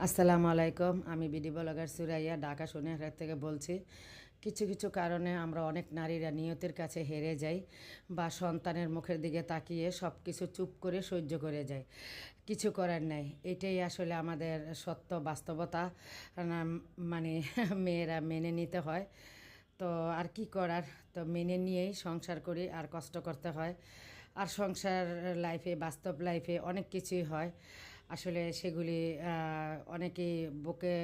আসসালামু আলাইকুম, আমি বিডি ব্লগার সুরাইয়া, ঢাকা সোনিয়াঘাট থেকে বলছি। কিছু কিছু কারণে আমরা অনেক নারীরা নিয়তের কাছে হেরে যাই বা সন্তানের মুখের দিকে তাকিয়ে সব কিছু চুপ করে সহ্য করে যায় কিছু করার নাই। এটাই আসলে আমাদের সত্য বাস্তবতা। মানে মেয়েরা মেনে নিতে হয়। তো আর কি করার? তো মেনে নিয়েই সংসার করি, আর কষ্ট করতে হয়। আর সংসার লাইফে বাস্তব লাইফে অনেক কিছুই হয়। আসলে সেগুলি অনেকেই বুকে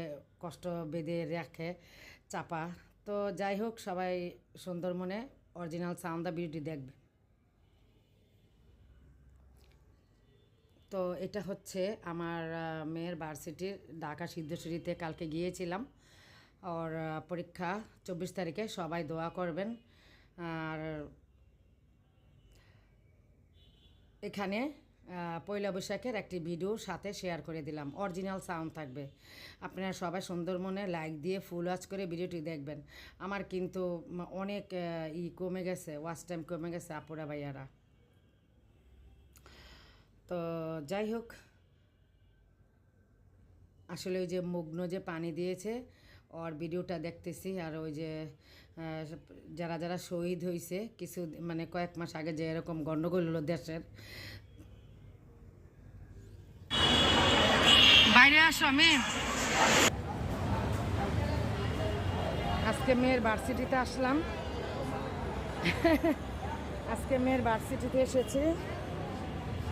কষ্ট বেঁধে রাখে, চাপা। তো যাই হোক, সবাই সুন্দর মনে অরিজিনাল সাউন্ড দ্য বিউটি দেখবে। তো এটা হচ্ছে আমার মেয়ের ভার্সিটির ঢাকা সিদ্ধেশ্বরীতে কালকে গিয়েছিলাম। ওর পরীক্ষা চব্বিশ তারিখে, সবাই দোয়া করবেন। আর এখানে পয়লা বৈশাখের একটি ভিডিও সাথে শেয়ার করে দিলাম। অরিজিনাল সাউন্ড থাকবে। আপনারা সবাই সুন্দর মনে লাইক দিয়ে ফুল ওয়াচ করে ভিডিওটি দেখবেন। আমার কিন্তু অনেক ই কমে গেছে ওয়াচ টাইম কমে গেছে, আপুরা ভাইয়ারা। তো যাই হোক, আসলে ওই যে মুগ্ন যে পানি দিয়েছে, ওর ভিডিওটা দেখতেছি, আর ওই যে যারা যারা শহীদ হয়েছে কিছু মানে কয়েক মাস আগে যে এরকম গণ্ডগোল হলো দেশের বাইরে আসো আমি আজকে মেয়ের ভার্সিটিতে আসলাম। আজকে মেয়ের ভার্সিটিতে এসেছি।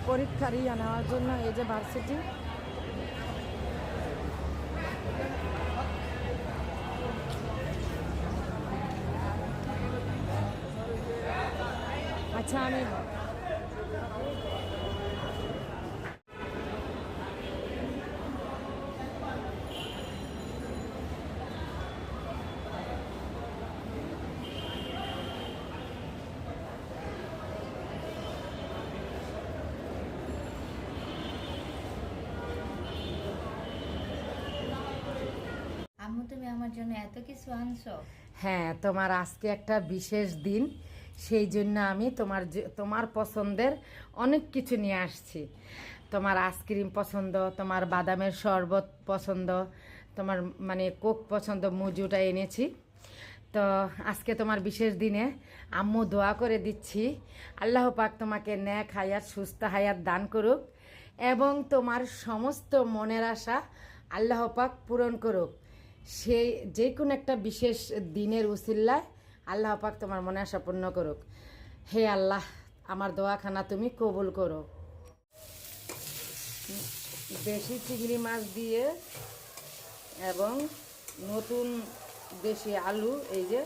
পরীক্ষার ইয়া নেওয়ার জন্য, এই যে ভার্সিটি আচ্ছা আমি আম্মু, তুমি আমার জন্য এত কিছু আনছো। হ্যাঁ তোমার আজকে একটা বিশেষ দিন, সেই জন্য আমি তোমার তোমার পছন্দের অনেক কিছু নিয়ে আসছি। তোমার আইসক্রিম পছন্দ, তোমার বাদামের শরবত পছন্দ, তোমার মানে কোক পছন্দ, মুজুটা এনেছি। তো আজকে তোমার বিশেষ দিনে আম্মু দোয়া করে দিচ্ছি, আল্লাহ পাক তোমাকে ন্যাক হায়াত, সুস্থ হায়াত দান করুক এবং তোমার সমস্ত মনের আশা আল্লাহ পাক পূরণ করুক। সেই যে কোনো একটা বিশেষ দিনের উসিল্লায় আল্লাহ পাক তোমার মনে আশা পূর্ণ করুক। হে আল্লাহ, আমার দোয়াখানা তুমি কবুল করো। দেশি চিংড়ি মাছ দিয়ে এবং নতুন দেশি আলু, এই যে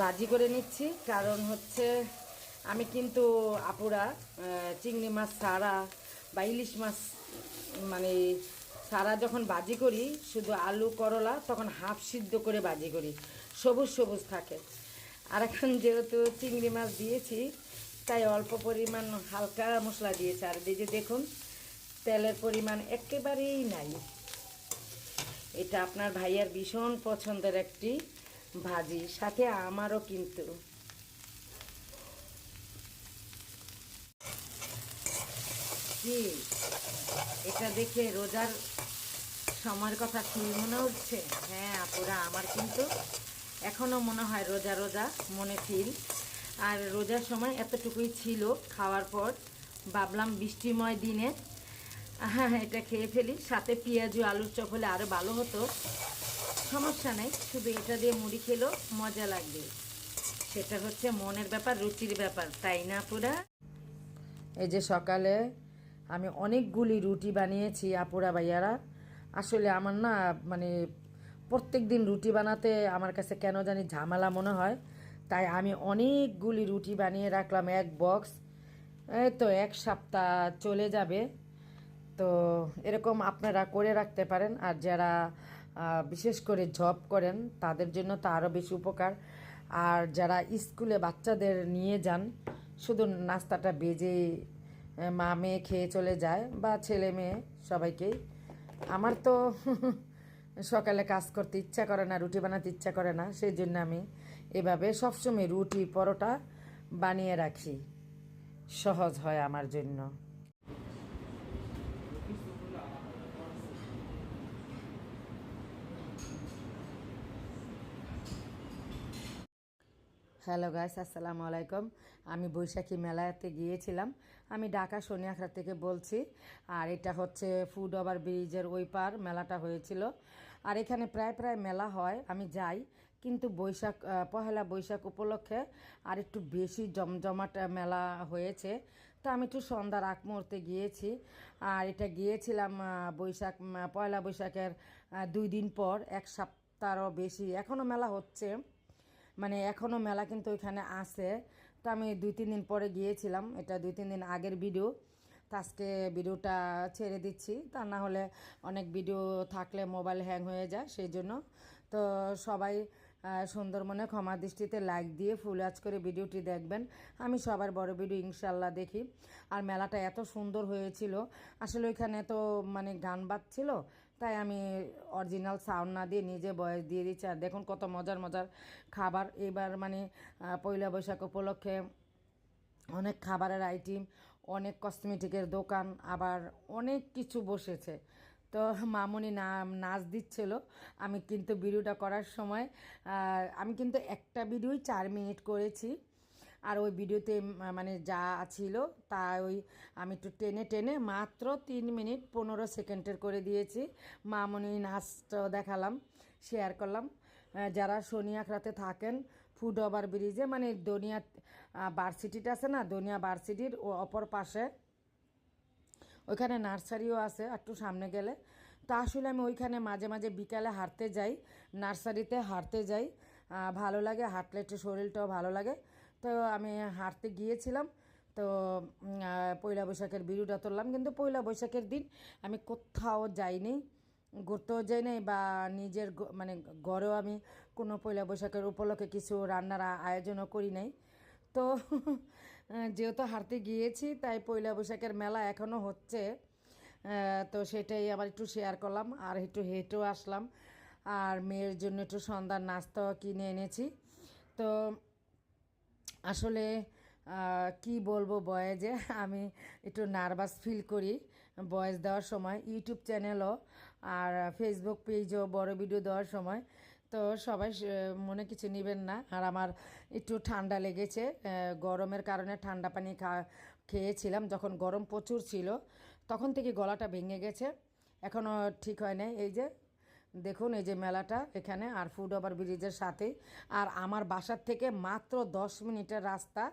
ভাজি করে নিচ্ছি। কারণ হচ্ছে আমি কিন্তু আপুরা চিংড়ি মাছ ছাড়া বা ইলিশ মাছ মানে সারা যখন বাজি করি, শুধু আলু, করলা, তখন হাফ সিদ্ধ করে বাজি করি। সবুজ সবুজ থাকে। আর এখন যেহেতু চিংড়ি মাছ দিয়েছি, তাই অল্প পরিমাণ হালকা মশলা দিয়েছি। আর এই যে দেখুন, তেলের পরিমাণ একেবারেই নাই। এটা আপনার ভাইয়ার ভীষণ পছন্দের একটি ভাজি, সাথে আমারও কিন্তু। এটা দেখে রোজার সময়ের কথা কি মনে হচ্ছে হ্যাঁ আপুরা, আমার কিন্তু এখনও মনে হয় রোজা রোজা, মনে ফিল। আর রোজার সময় এতটুকুই ছিল খাওয়ার পর। ভাবলাম বৃষ্টিময় দিনে হ্যাঁ এটা খেয়ে ফেলি। সাথে পেঁয়াজু, আলুর চপ হলে আরও ভালো হতো। সমস্যা নেই, শুধু এটা দিয়ে মুড়ি খেলেও মজা লাগবে। সেটা হচ্ছে মনের ব্যাপার, রুচির ব্যাপার, তাই না পুরা এই যে সকালে আমি অনেকগুলি রুটি বানিয়েছি, আপুরা ভাইয়ারা। আসলে আমার না মানে প্রত্যেক দিন রুটি বানাতে আমার কাছে কেন জানি ঝামেলা মনে হয়। তাই আমি অনেকগুলি রুটি বানিয়ে রাখলাম, এক বক্স। এই তো এক সপ্তাহ চলে যাবে। তো এরকম আপনারা করে রাখতে পারেন। আর যারা বিশেষ করে জব করেন, তাদের জন্য তো আরও বেশি উপকার। আর যারা স্কুলে বাচ্চাদের নিয়ে যান, শুধু নাস্তাটা বেজে মা মেয়ে খেয়ে চলে যায়, বা ছেলে মেয়ে সবাইকেই। আমার তো সকালে কাজ করতে ইচ্ছা করে না, রুটি বানাতে ইচ্ছা করে না সেই জন্য আমি এভাবে সবসময় রুটি, পরোটা বানিয়ে রাখি। সহজ হয় আমার জন্য। হ্যালো গাইস, আসসালামু আলাইকুম। আমি বৈশাখী মেলাতে গিয়েছিলাম। আমি ঢাকা সোনিয়াখড়া থেকে বলছি, আর এটা হচ্ছে ফুড ওভার ব্রিজের ওই পার মেলাটা হয়েছিল। আর এখানে প্রায় প্রায় মেলা হয়, আমি যাই। কিন্তু বৈশাখ পহেলা বৈশাখ উপলক্ষে আর একটু বেশি জমজমাট মেলা হয়েছে। তো আমি একটু সন্ধ্যার আগ মুহূর্তে গিয়েছি। আর এটা গিয়েছিলাম বৈশাখ পয়লা বৈশাখের দুই দিন পর, এক সপ্তাহও বেশি। এখনও মেলা হচ্ছে। মানে এখনও মেলা কিন্তু ওইখানে আছে। তো আমি দুই তিন দিন পরে গিয়েছিলাম। এটা দুই তিন দিন আগের ভিডিও। তো আজকে ভিডিওটা ছেড়ে দিচ্ছি। তা না হলে অনেক ভিডিও থাকলে মোবাইল হ্যাং হয়ে যায় সেই জন্য। তো সবাই আহ, সুন্দরমনে ক্ষমা দৃষ্টিতে লাইক দিয়ে ফুল আজ করে ভিডিওটি দেখবেন। আমি সবার বড় ভিডিও ইনশাল্লাহ দেখি। আর মেলাটা এত সুন্দর হয়েছিল। আসলে ওইখানে তো মানে গান বাজছিল। তাই আমি অরিজিনাল সাউন্ড না দিয়ে নিজে বয়স দিয়ে দিচ্ছি। আর দেখুন কত মজার মজার খাবার। এবার মানে পয়লা বৈশাখ উপলক্ষে অনেক খাবারের আইটেম অনেক কসমেটিকের দোকান, আবার অনেক কিছু বসেছে। তো মামুনি না, নাচ দিচ্ছিল। আমি কিন্তু ভিডিওটা করার সময় আমি কিন্তু একটা ভিডিওই চার মিনিট করেছি। আর ওই ভিডিওতে মানে যা ছিল তা ওই আমি একটু টেনে টেনে মাত্র তিন মিনিট পনেরো সেকেন্ডের করে দিয়েছি। মামুনি নাচটা দেখালাম শেয়ার করলাম। যারা শনিয়াখড়াতে থাকেন, ফুড ওভার ব্রিজে মানে দনিয়া ভার্সিটিটা আছে না, দনিয়া ভার্সিটির ও অপর পাশে, ওইখানে নার্সারিও আছে একটু সামনে গেলে। তা আসলে আমি ওইখানে মাঝে মাঝে বিকালে হাঁটতে যাই, নার্সারিতে হাঁটতে যাই। ভালো লাগে, হাঁটলে একটু শরীরটাও ভালো লাগে। তো আমি হাঁটতে গিয়েছিলাম। তো পয়লা বৈশাখের ভিডিওটা তুললাম। কিন্তু পয়লা বৈশাখের দিন আমি কোথাও যাইনি, ঘুরতেও যাই নাই বা নিজের মানে ঘরেও আমি কোনো পয়লা বৈশাখের উপলক্ষে কিছু রান্নার আয়োজনও করি নাই। তো যেহেতু হাঁটতে গিয়েছি, তাই পয়লা বৈশাখের মেলা এখনও হচ্ছে। তো সেটাই আবার একটু শেয়ার করলাম আর একটু হেঁটেও আসলাম। আর মেয়ের জন্য একটু সন্ধ্যার নাস্তাও কিনে এনেছি। তো আসলে কি বলব বয়েজে, আমি একটু নার্ভাস ফিল করি বয়েজ দেওয়ার সময়। ইউটিউব চ্যানেলও আর ফেসবুক পেজও বড় ভিডিও দেওয়ার সময়। তো সবাই মনে কিছু নেবেন না। আর আমার একটু ঠান্ডা লেগেছে গরমের কারণে ঠান্ডা পানি খেয়েছিলাম। যখন গরম প্রচুর ছিল, তখন থেকে গলাটা ভেঙে গেছে। এখনও ঠিক হয় নাই। এই যে দেখুন এই যে মেলাটা, এখানে আর ফুড ওভার ব্রিজের সাথেই। আর আমার বাসার থেকে মাত্র দশ মিনিটের রাস্তা।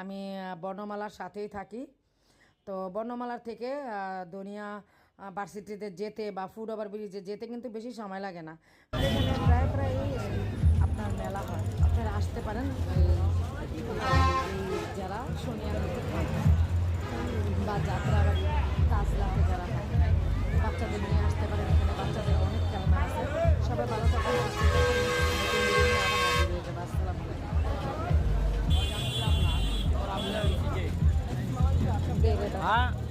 আমি বর্ণমালার সাথেই থাকি। তো বর্ণমালার থেকে দুনিয়া ভার্সিটিতে যেতে বা ফুড ওভার ব্রিজে যেতে কিন্তু বেশি সময় লাগে না। প্রায় প্রায় আপনার মেলা হয়। আপনারা আসতে পারেন। আলাইকুম।